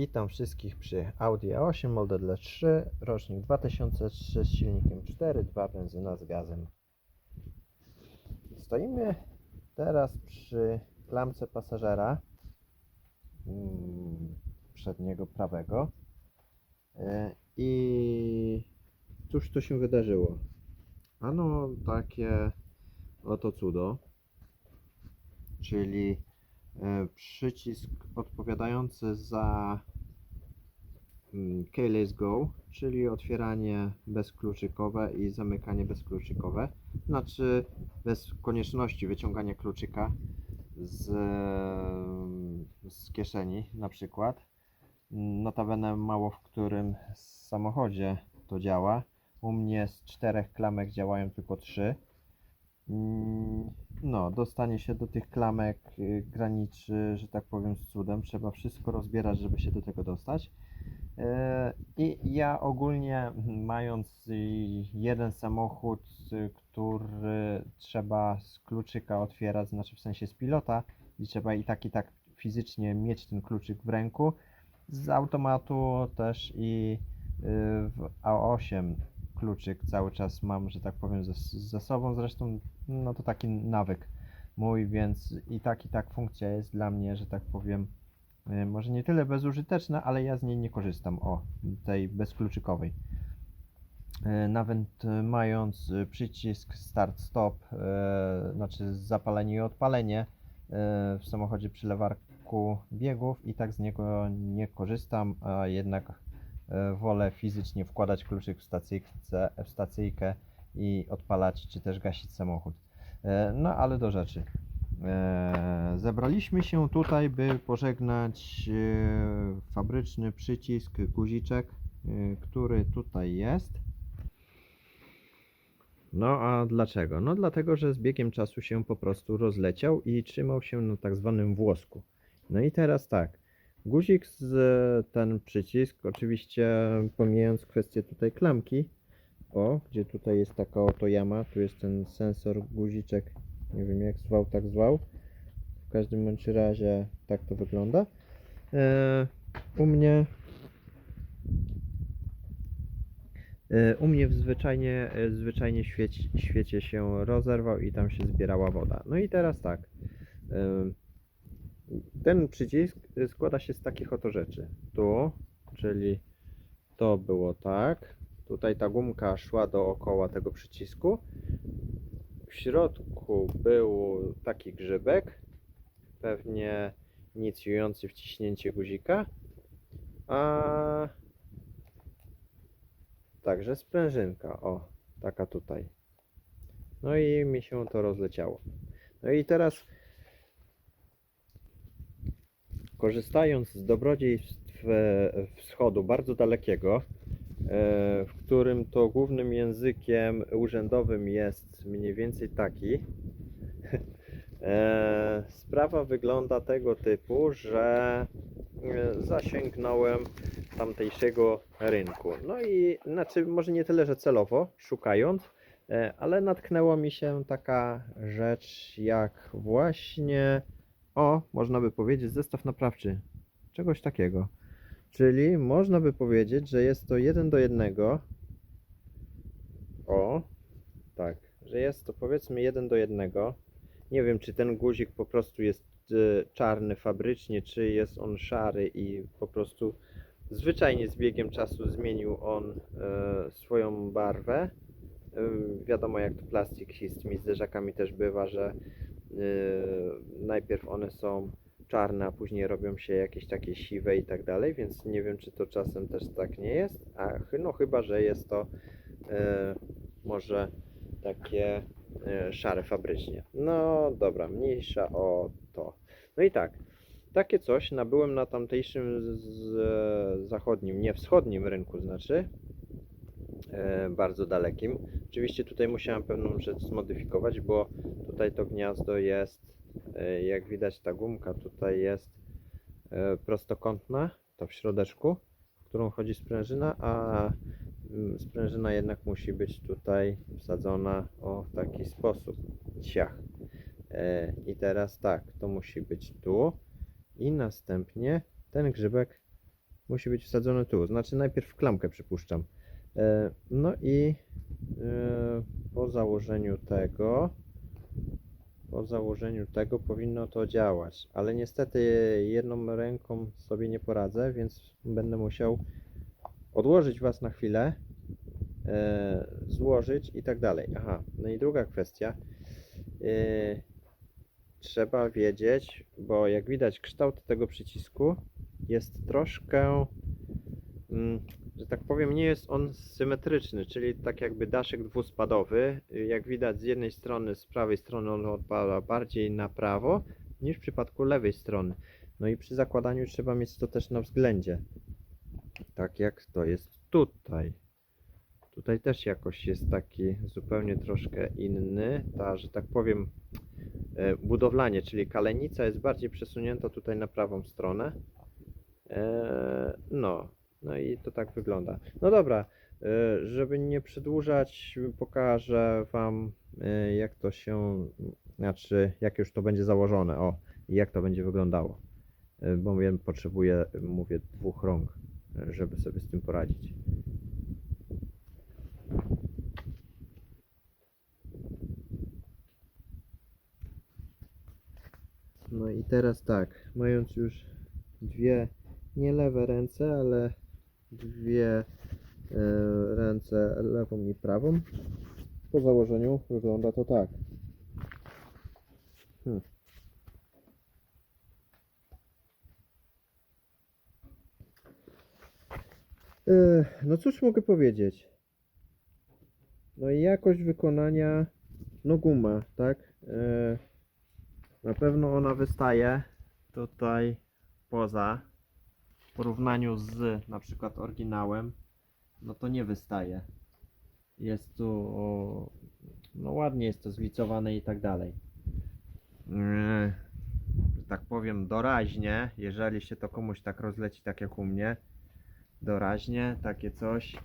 Witam wszystkich przy Audi A8 Model 3, rocznik 2003 z silnikiem 4.2 benzyna z gazem. Stoimy teraz przy klamce pasażera mm, przedniego prawego E, i cóż to się wydarzyło? Ano takie oto cudo, czyli przycisk odpowiadający za mm, Keyless Go, czyli otwieranie bezkluczykowe i zamykanie bezkluczykowe. Znaczy bez konieczności wyciągania kluczyka z, z kieszeni na przykład. Notabene mało w którym samochodzie to działa. U mnie z czterech klamek działają tylko trzy. Mm, No, dostanie się do tych klamek y, graniczy, że tak powiem, z cudem. Trzeba wszystko rozbierać, żeby się do tego dostać. E, I ja ogólnie, mając y, jeden samochód, y, który trzeba z kluczyka otwierać, znaczy w sensie z pilota, i trzeba i tak, i tak fizycznie mieć ten kluczyk w ręku, z automatu też i w A8 kluczyk cały czas mam, że tak powiem, ze, ze sobą. Zresztą, no to taki nawyk mój, więc i tak, i tak funkcja jest dla mnie, że tak powiem, y, może nie tyle bezużyteczna, ale ja z niej nie korzystam. O, tej bezkluczykowej. Y, Nawet y, mając przycisk start-stop, znaczy zapalenie i odpalenie w samochodzie przy lewarku biegów i tak z niego nie korzystam, a jednak e, wolę fizycznie wkładać kluczyk w stacyjce, w stacyjkę i odpalać czy też gasić samochód. E, No ale do rzeczy. E, Zebraliśmy się tutaj, by pożegnać e, fabryczny przycisk, guziczek, e, który tutaj jest. No a dlaczego? No dlatego, że z biegiem czasu się po prostu rozleciał i trzymał się na tak zwanym włosku. No i teraz tak, guzik z ten przycisk, oczywiście pomijając kwestię tutaj klamki, o, gdzie tutaj jest taka oto jama, tu jest ten sensor guziczek, nie wiem jak zwał, tak zwał. W każdym bądź razie tak to wygląda. E, u mnie E, U mnie w zwyczajnie, e, zwyczajnie świeci, świecie się rozerwał i tam się zbierała woda. No i teraz tak. e, Ten przycisk składa się z takich oto rzeczy. Tu, czyli to było tak. Tutaj ta gumka szła dookoła tego przycisku. W środku był taki grzybek, pewnie inicjujący wciśnięcie guzika. A Także sprężynka, o, taka tutaj. No i mi się to rozleciało. No i teraz korzystając z dobrodziejstw e, wschodu bardzo dalekiego, e, w którym to głównym językiem urzędowym jest mniej więcej taki, e, sprawa wygląda tego typu, że zasięgnąłem tamtejszego rynku. No i znaczy, może nie tyle, że celowo, szukając, ale natknęła mi się taka rzecz jak właśnie, o, można by powiedzieć, zestaw naprawczy. Czegoś takiego. Czyli można by powiedzieć, że jest to jeden do jednego. O, tak, że jest to powiedzmy jeden do jednego. Nie wiem, czy ten guzik po prostu jest e, czarny fabrycznie, czy jest on szary i po prostu Zwyczajnie z biegiem czasu zmienił on e, swoją barwę. E, wiadomo jak to plastik z tymi zderzakami też bywa, że najpierw one są czarne, a później robią się jakieś takie siwe i tak dalej, więc nie wiem czy to czasem też tak nie jest, a no chyba, że jest to e, może takie e, szare fabrycznie. No dobra, mniejsza o to. No i tak, takie coś nabyłem na tamtejszym z, zachodnim, nie wschodnim rynku, znaczy bardzo dalekim. Oczywiście tutaj musiałem pewną rzecz zmodyfikować, bo tutaj to gniazdo jest, e, jak widać ta gumka tutaj jest e, prostokątna, to w środeczku, w którą chodzi sprężyna, a mm, sprężyna jednak musi być tutaj wsadzona o w taki sposób. Ciach. E, I teraz tak, to musi być tu i następnie ten grzybek musi być wsadzony tu. Znaczy najpierw w klamkę przypuszczam. E, No i e, po założeniu tego po założeniu tego powinno to działać, ale niestety jedną ręką sobie nie poradzę, więc będę musiał odłożyć Was na chwilę, e, złożyć i tak dalej. Aha, no i druga kwestia. Trzeba wiedzieć, bo jak widać kształt tego przycisku jest troszkę, mm, że tak powiem, nie jest on symetryczny, czyli tak jakby daszek dwuspadowy. Jak widać z jednej strony, z prawej strony on odpada bardziej na prawo niż w przypadku lewej strony. No i przy zakładaniu trzeba mieć to też na względzie. Tak jak to jest tutaj. Tutaj też jakoś jest taki zupełnie troszkę inny. Ta, że tak powiem, e, budowlanie, czyli kalenica jest bardziej przesunięta tutaj na prawą stronę. E, No, no i to tak wygląda. No dobra, e, żeby nie przedłużać, pokażę Wam, e, jak to się, znaczy, jak już to będzie założone, o, jak to będzie wyglądało. E, Bo wiem, potrzebuję, mówię, dwóch rąk, żeby sobie z tym poradzić. No i teraz tak, mając już dwie nie lewe ręce, ale dwie e, ręce lewą i prawą. Po założeniu wygląda to tak. Hmm. E, No cóż mogę powiedzieć? No i jakość wykonania, no guma, tak? E, Na pewno ona wystaje tutaj poza porównaniu z na przykład oryginałem, no to nie wystaje. Jest tu, no ładnie jest to zlicowane i tak dalej. Że tak powiem doraźnie, jeżeli się to komuś tak rozleci tak jak u mnie, doraźnie takie coś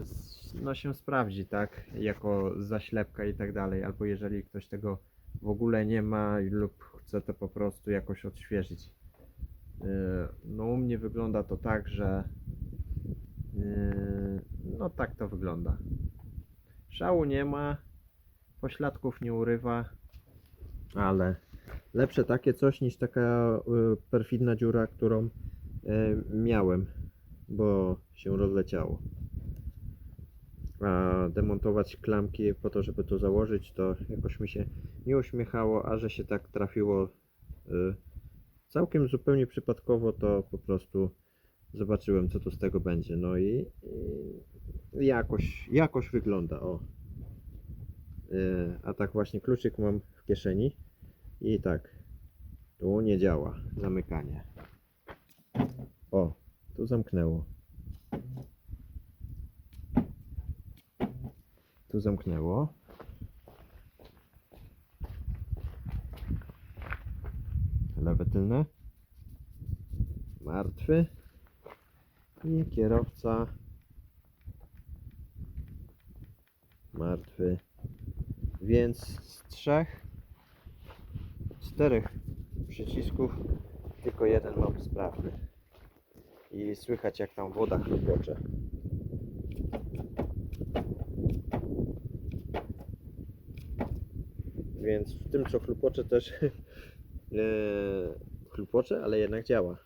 s- no się sprawdzi, tak, jako zaślepka i tak dalej, albo jeżeli ktoś tego w ogóle nie ma lub chce to po prostu jakoś odświeżyć. Yy, No u mnie wygląda to tak, że yy, no tak to wygląda. Szału nie ma, pośladków nie urywa, ale lepsze takie coś niż taka yy, perfidna dziura, którą miałem, bo się rozleciało. A demontować klamki po to, żeby to założyć, to jakoś mi się nie uśmiechało, a że się tak trafiło całkiem zupełnie przypadkowo, to po prostu zobaczyłem, co to z tego będzie. No i, i jakoś, jakoś wygląda. O. Yy, a tak właśnie kluczyk mam w kieszeni i tak, tu nie działa zamykanie. O, tu zamknęło. Tu zamknęło. Lewe tylne. Martwy. I kierowca. Martwy. Więc z trzech, czterech przycisków tylko jeden mam sprawny. I słychać jak tam woda chlupocze. Więc w tym co chlupocze też chlupocze, ale jednak działa.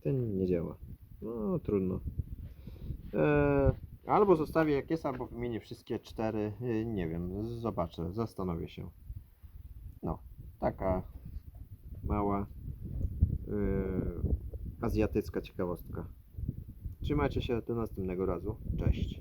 Ten nie działa. No trudno. E, albo zostawię jak jest, albo wymienię wszystkie cztery. E, nie wiem, zobaczę, zastanowię się. No, taka mała azjatycka ciekawostka. Trzymajcie się do następnego razu. Cześć.